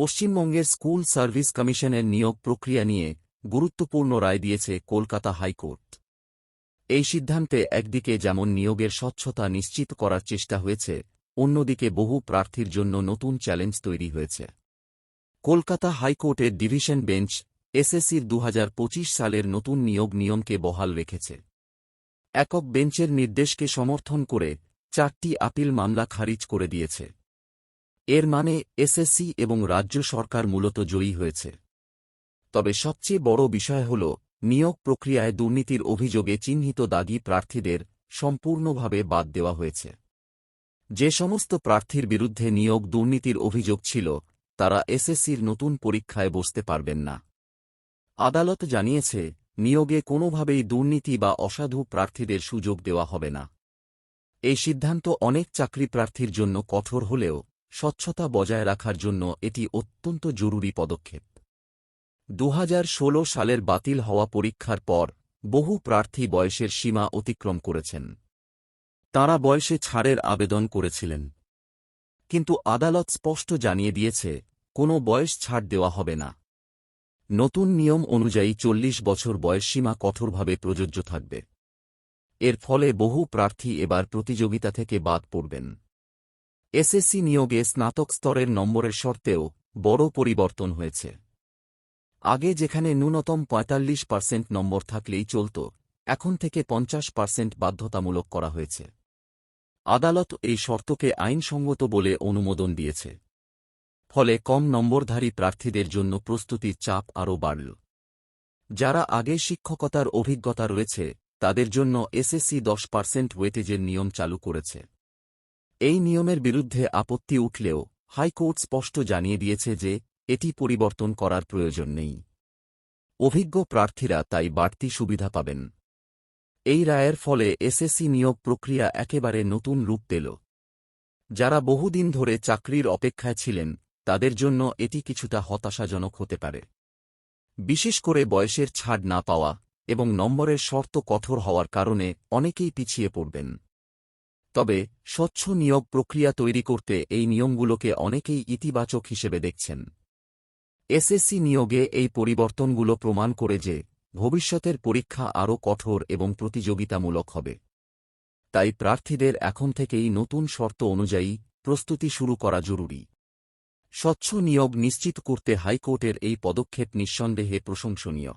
পশ্চিমবঙ্গের school service কমিশনের নিয়োগ প্রক্রিয়া নিয়ে গুরুত্বপূর্ণ রায় দিয়েছে কলকাতা হাইকোর্ট। এই সিদ্ধান্তে একদিকে যেমন নিয়োগের স্বচ্ছতা নিশ্চিত করার চেষ্টা হয়েছে, অন্যদিকে বহু প্রার্থীর জন্য নতুন চ্যালেঞ্জ তৈরি হয়েছে। কলকাতা হাইকোর্টের ডিভিশন বেঞ্চ, এসএসসির দু হাজার পঁচিশ সালের নতুন নিয়োগ নিয়মকে বহাল রেখেছে। একক বেঞ্চের নির্দেশকে সমর্থন করে চারটি আপিল মামলা খারিজ করে দিয়েছে। এর মানে এসএসসি এবং রাজ্য সরকার মূলত জয়ী হয়েছে। তবে সবচেয়ে বড় বিষয় হল, নিয়োগ প্রক্রিয়ায় দুর্নীতির অভিযোগে চিহ্নিত দাগি প্রার্থীদের সম্পূর্ণভাবে বাদ দেওয়া হয়েছে। যে সমস্ত প্রার্থীর বিরুদ্ধে নিয়োগ দুর্নীতির অভিযোগ ছিল, তারা এসএসসির নতুন পরীক্ষায় বসতে পারবেন না। আদালত জানিয়েছে, নিয়োগে কোনোভাবেই দুর্নীতি বা অসাধু প্রার্থীদের সুযোগ দেওয়া হবে না। এই সিদ্ধান্ত অনেক চাকরি প্রার্থীর জন্য কঠোর হলেও স্বচ্ছতা বজায় রাখার জন্য এটি অত্যন্ত জরুরি পদক্ষেপ। দু হাজার ষোলো সালের বাতিল হওয়া পরীক্ষার পর, বহু প্রার্থী বয়সের সীমা অতিক্রম করেছেন। তাঁরা বয়সে ছাড়ের আবেদন করেছিলেন। কিন্তু আদালত স্পষ্ট জানিয়ে দিয়েছে, কোনো বয়স ছাড় দেওয়া হবে না। নতুন নিয়ম অনুযায়ী চল্লিশ বছর বয়সসীমা কঠোরভাবে প্রযোজ্য থাকবে। এর ফলে বহু প্রার্থী এবার প্রতিযোগিতা থেকে বাদ পড়বেন। এসএসসি নিয়োগে স্নাতক স্তরের নম্বরের শর্তেও বড় পরিবর্তন হয়েছে। আগে যেখানে ন্যূনতম পঁয়তাল্লিশ পার্সেন্ট নম্বর থাকলেই চলত, এখন থেকে পঞ্চাশ পার্সেন্ট বাধ্যতামূলক করা হয়েছে। আদালত এই শর্তকে আইনসঙ্গত বলে অনুমোদন দিয়েছে। ফলে কম নম্বরধারী প্রার্থীদের জন্য প্রস্তুতির চাপ আরও বাড়ল। যারা আগে শিক্ষকতার অভিজ্ঞতা রয়েছে, তাদের জন্য এসএসসি দশ পার্সেন্ট ওয়েটেজের নিয়ম চালু করেছে। এই নিয়মের বিরুদ্ধে আপত্তি উঠলেও হাইকোর্ট স্পষ্ট জানিয়ে দিয়েছে যে এটি পরিবর্তন করার প্রয়োজন নেই। অভিজ্ঞ প্রার্থীরা তাই বাড়তি সুবিধা পাবেন। এই রায়ের ফলে এসএসসি নিয়োগ প্রক্রিয়া একেবারে নতুন রূপ পেল। যারা বহুদিন ধরে চাকরির অপেক্ষায় ছিলেন, তাদের জন্য এটি কিছুটা হতাশাজনক হতে পারে। বিশেষ করে বয়সের ছাড় না পাওয়া এবং নম্বরের শর্ত কঠোর হওয়ার কারণে অনেকেই পিছিয়ে পড়বেন। তবে, স্বচ্ছ নিয়োগ প্রক্রিয়া তৈরি করতে এই নিয়মগুলোকে অনেকেই ইতিবাচক হিসেবে দেখছেন। এসএসসি নিয়োগে এই পরিবর্তনগুলো প্রমাণ করে যে, ভবিষ্যতের পরীক্ষা আরও কঠোর এবং প্রতিযোগিতামূলক হবে। তাই প্রার্থীদের এখন থেকেই নতুন শর্ত অনুযায়ী প্রস্তুতি শুরু করা জরুরি। স্বচ্ছ নিয়োগ নিশ্চিত করতে হাইকোর্টের এই পদক্ষেপ নিঃসন্দেহে প্রশংসনীয়।